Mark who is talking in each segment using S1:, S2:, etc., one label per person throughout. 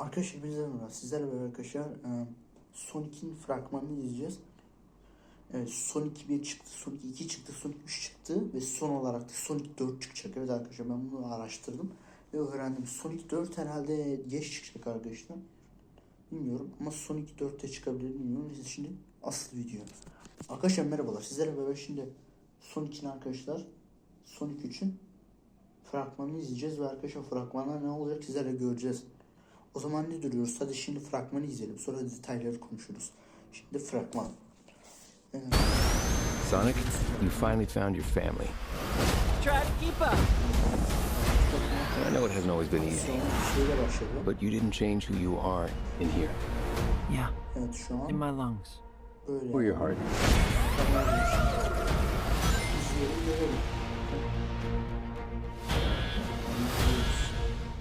S1: Arkadaşlar hepinize merhaba. Sizlerle beraber arkadaşlar e, Sonic'in fragmanını izleyeceğiz. Evet, Sonic 1 çıktı, Sonic 2 çıktı, Sonic 3 çıktı ve son olarak da Sonic 4 çıkacak. Evet arkadaşlar ben bunu araştırdım ve öğrendim. Sonic 4 herhalde geç çıkacak arkadaşlar. Bilmiyorum ama Sonic 4'te çıkabilir bilmiyorum. Biz şimdi asıl video. Arkadaşlar merhabalar. Sizlerle beraber şimdi Sonic'in arkadaşlar Sonic 3'ün fragmanını izleyeceğiz ve arkadaşlar fragmanda ne olacak sizlerle göreceğiz. O zaman ne duruyoruz? Hadi şimdi fragmanı izleyelim. Sonra detayları konuşuruz. Şimdi fragman. Evet.
S2: Sonic, you finally found your family.
S3: Try to keep up.
S2: I know it hasn't always been easy, but you didn't change who you are in here.
S3: Yeah,
S1: Evet şu
S3: in my lungs.
S2: Or your heart.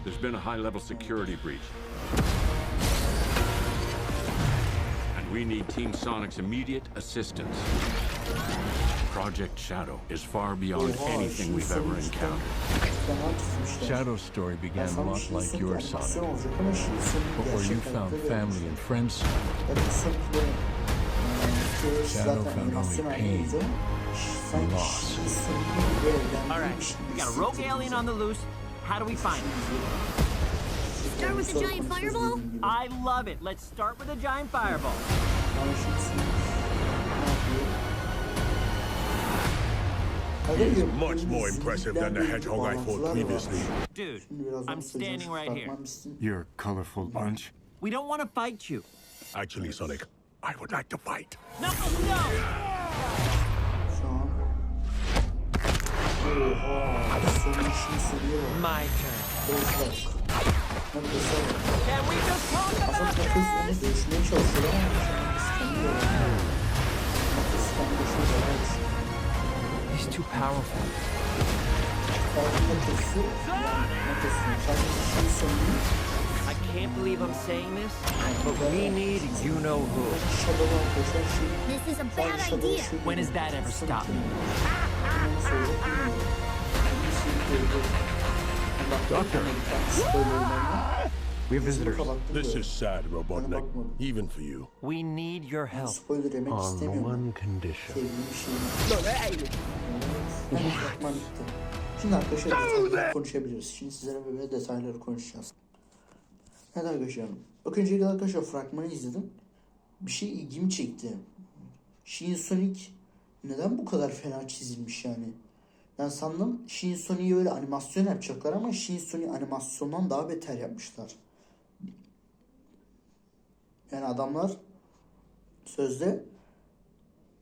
S4: There's been a high level security breach. And we need Team Sonic's immediate assistance. Project Shadow is far beyond anything we've ever encountered.
S5: Shadow's story began a lot like
S1: Sonic
S5: yours, Sonic.
S1: olacak ama şimdi Sonic'in
S5: But where you found family and friends,
S1: Yani Sonic'le
S5: Shadow found only pain,
S1: izliyor. Sanki
S5: loss.
S1: Sonic'in böyle evlendiği
S3: All right, we got a rogue alien on the loose. How do we find him?
S6: Start with the giant fireball?
S3: I love it. Let's start with a giant fireball.
S1: Ama şimdi Sonic ne
S7: He's much more impressive than the hedgehog I fought previously.
S3: Dude, I'm standing right here.
S1: Fragman bitsin.
S7: You're a colorful bunch.
S3: We don't want to fight you.
S7: Actually, Sonic, I would like to fight.
S3: No, no! My turn.
S1: Bozlak. Neredeyse
S3: Can we just talk about
S1: Aslında kız onu dövüşmeye çalışıyor ama şu an kıskanıyor. Ama kıskanıyor şu an.
S3: He's too powerful.
S1: Farkında kızı. Makasını. Sadece şey sanıyor.
S3: I can't believe I'm saying this, but we need you know who.
S1: Shadow arkadaşlar şey.
S6: This is a
S1: Sadece
S6: bad
S1: Shadow
S6: idea.
S1: şey
S3: When has that ever stopped me?
S1: Doctor. We have visitors.
S7: This is sad, Robotnik, even for you.
S3: We need your help.
S1: Yemek istemiyorum.
S5: condition.
S1: Şimdi arkadaşlar detayları konuşabiliriz. Şimdi sizlere böyle detayları konuşacağız. Evet arkadaşlar. Bak önceki arkadaşlar fragmanı izledim. Bir şey ilgimi çekti. Shin Sonic neden bu kadar fena çizilmiş yani? Ben sandım Shin Sonic'i böyle animasyon yapacaklar ama Shin Sonic animasyondan daha beter yapmışlar. Yani adamlar sözde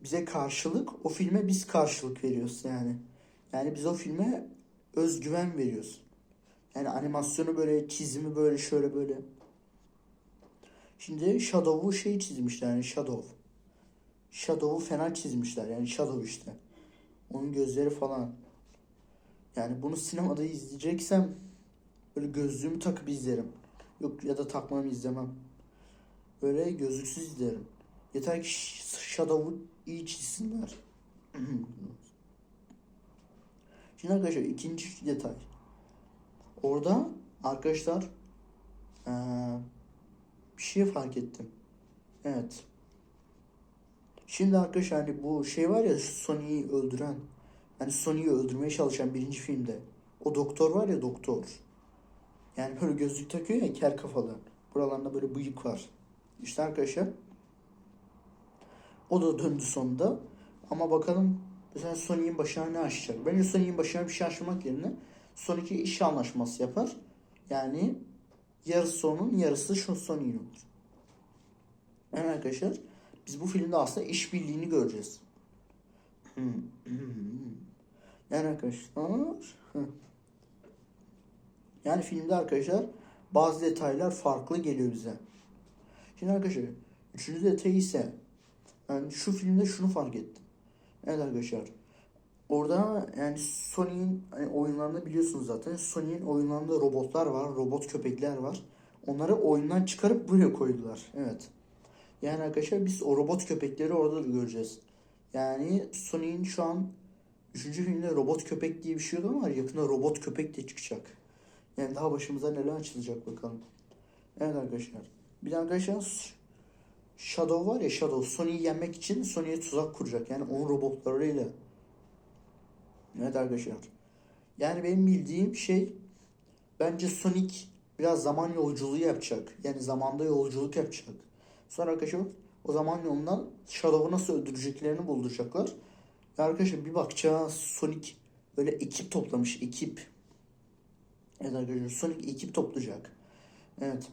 S1: bize karşılık o filme biz karşılık veriyoruz yani. Yani biz o filme özgüven veriyoruz. Yani animasyonu böyle çizimi böyle şöyle böyle. Şimdi Shadow'u şey çizmişler yani Shadow. Shadow'u fena çizmişler yani Shadow işte. Onun gözleri falan. Yani bunu sinemada izleyeceksem böyle gözlüğümü takıp izlerim. Yok ya da takmam izlemem. Böyle gözlüksüz izlerim. Yeter ki Sh- Shadow'u iyi çizsinler. Şimdi arkadaşlar ikinci detay. Orada arkadaşlar eee, bir şey fark ettim. Evet. Şimdi arkadaşlar hani bu şey var ya Sony'yi öldüren hani Sony'yi öldürmeye çalışan birinci filmde o doktor var ya doktor. Yani böyle gözlük takıyor ya kel kafalı. Buralarında böyle bıyık var. İşte arkadaşlar o da döndü sonunda. Ama bakalım mesela Sony'in başına ne açacak? Bence Sony'in başına bir şey açmak yerine Sony'e iş anlaşması yapar. Yani yarısı onun yarısı şu Sony'in olur. Yani arkadaşlar biz bu filmde aslında işbirliğini göreceğiz. Yani arkadaşlar yani filmde arkadaşlar bazı detaylar farklı geliyor bize. Şimdi arkadaşlar üçüncü detay ise yani şu filmde şunu fark ettim. Evet arkadaşlar. Orada yani Sony'in hani oyunlarında biliyorsunuz zaten Sony'in oyunlarında robotlar var, robot köpekler var. Onları oyundan çıkarıp buraya koydular. Evet. Yani arkadaşlar biz o robot köpekleri orada da göreceğiz. Yani Sony'in şu an 3. filmde robot köpek diye bir şey yok ama yakında robot köpek de çıkacak. Yani daha başımıza neler açılacak bakalım. Evet arkadaşlar. Bir de arkadaşlar Shadow var ya Shadow Sony'yi yenmek için Sony'ye tuzak kuracak. Yani onun robotlarıyla. Evet arkadaşlar. Yani benim bildiğim şey bence Sonic biraz zaman yolculuğu yapacak. Yani zamanda yolculuk yapacak. Sonra arkadaşlar zaman yolundan Shadow'u nasıl öldüreceklerini bulduracaklar. Ve arkadaşlar bir bakacağız Sonic böyle ekip toplamış ekip. Evet arkadaşlar Sonic ekip toplayacak. Evet.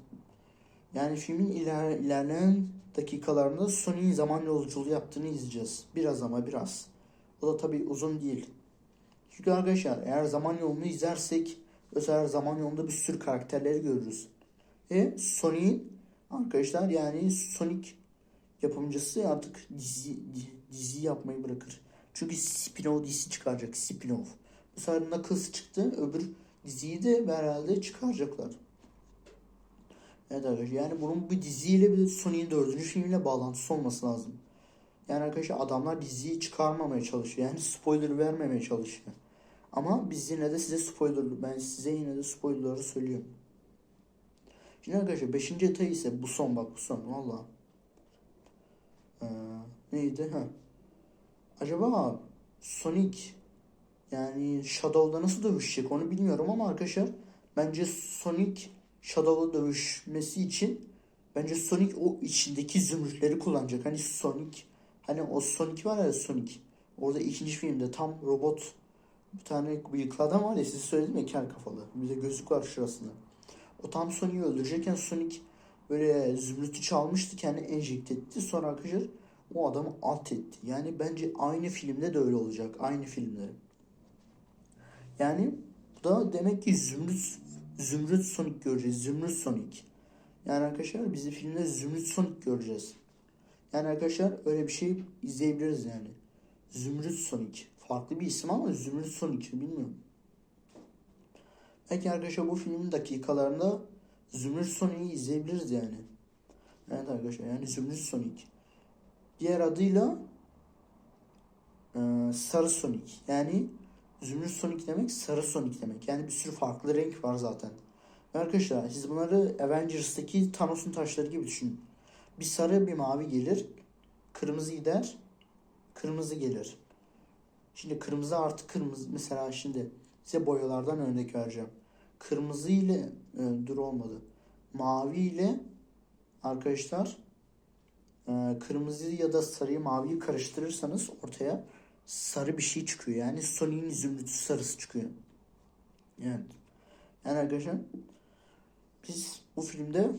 S1: Yani filmin iler, ilerleyen dakikalarında Sonic'in zaman yolculuğu yaptığını izleyeceğiz. Biraz ama biraz. O da tabii uzun değil. Çünkü arkadaşlar eğer zaman yolunu izlersek özel zaman yolunda bir sürü karakterleri görürüz. E Sonic'in arkadaşlar yani Sonic yapımcısı artık dizi di- dizi yapmayı bırakır. Çünkü spin-off dizisi çıkaracak spin-off. Bu sefer Knuckles çıktı. Öbür diziyi de herhalde çıkaracaklar. Evet arkadaşlar yani bunun bir diziyle bir de Sony'in dördüncü filmiyle bağlantısı olması lazım. Yani arkadaşlar adamlar diziyi çıkarmamaya çalışıyor. Yani spoiler vermemeye çalışıyor. Ama biz yine de size spoiler, ben size yine de spoilerları söylüyorum. Şimdi arkadaşlar 5. detay ise bu son bak bu son valla. Ee, neydi ha? Acaba Sonic yani Shadow'da nasıl dövüşecek onu bilmiyorum ama arkadaşlar bence Sonic Shadow'la dövüşmesi için bence Sonic o içindeki zümrütleri kullanacak. Hani Sonic hani o Sonic var ya Sonic. Orada ikinci filmde tam robot bir tane bıyıklı adam var ya size söyledim ya kel kafalı. Bir de gözlük var şurasında. O tam Sonic'i öldürecekken Sonic böyle zümrütü çalmıştı kendini enjekte etti. Sonra arkadaşlar o adamı alt etti. Yani bence aynı filmde de öyle olacak. Aynı filmde. Yani bu da demek ki Zümrüt Zümrüt Sonic göreceğiz. Zümrüt Sonic. Yani arkadaşlar biz de filmde Zümrüt Sonic göreceğiz. Yani arkadaşlar öyle bir şey izleyebiliriz yani. Zümrüt Sonic. Farklı bir isim ama Zümrüt Sonic bilmiyorum. Belki arkadaşlar bu filmin dakikalarında Zümrüt Sonic'i izleyebiliriz yani. Evet arkadaşlar yani Zümrüt Sonic. Diğer adıyla Sarı Sonic. Yani Zümrüt Sonic demek sarı Sonic demek. Yani bir sürü farklı renk var zaten. Arkadaşlar siz bunları Avengers'taki Thanos'un taşları gibi düşünün. Bir sarı bir mavi gelir. Kırmızı gider. Kırmızı gelir. Şimdi kırmızı artı kırmızı mesela şimdi size boyalardan örnek vereceğim. Kırmızı ile e, dur olmadı. Mavi ile arkadaşlar e, kırmızı ya da sarıyı maviyi karıştırırsanız ortaya sarı bir şey çıkıyor. Yani Sonic'in zümrütü sarısı çıkıyor. Evet. Yani arkadaşlar biz bu filmde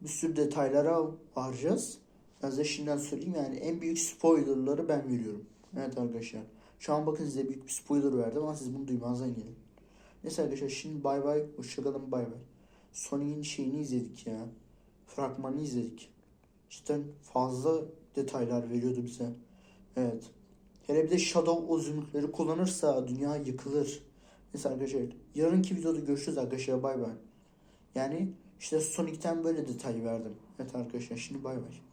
S1: bir sürü detaylara varacağız. Ben size şimdiden söyleyeyim yani en büyük spoilerları ben veriyorum. Evet arkadaşlar. Şu an bakın size büyük bir spoiler verdim ama siz bunu duymazdan gelin. Neyse arkadaşlar şimdi bay bay. Hoşçakalın bay bay. Sonic'in şeyini izledik ya. Fragmanı izledik. Cidden fazla detaylar veriyordu bize. Evet. Hele bir de Shadow o kullanırsa dünya yıkılır. Neyse arkadaşlar yarınki videoda görüşürüz arkadaşlar bay bay. Yani işte Sonic'ten böyle detay verdim. Evet arkadaşlar şimdi bay bay.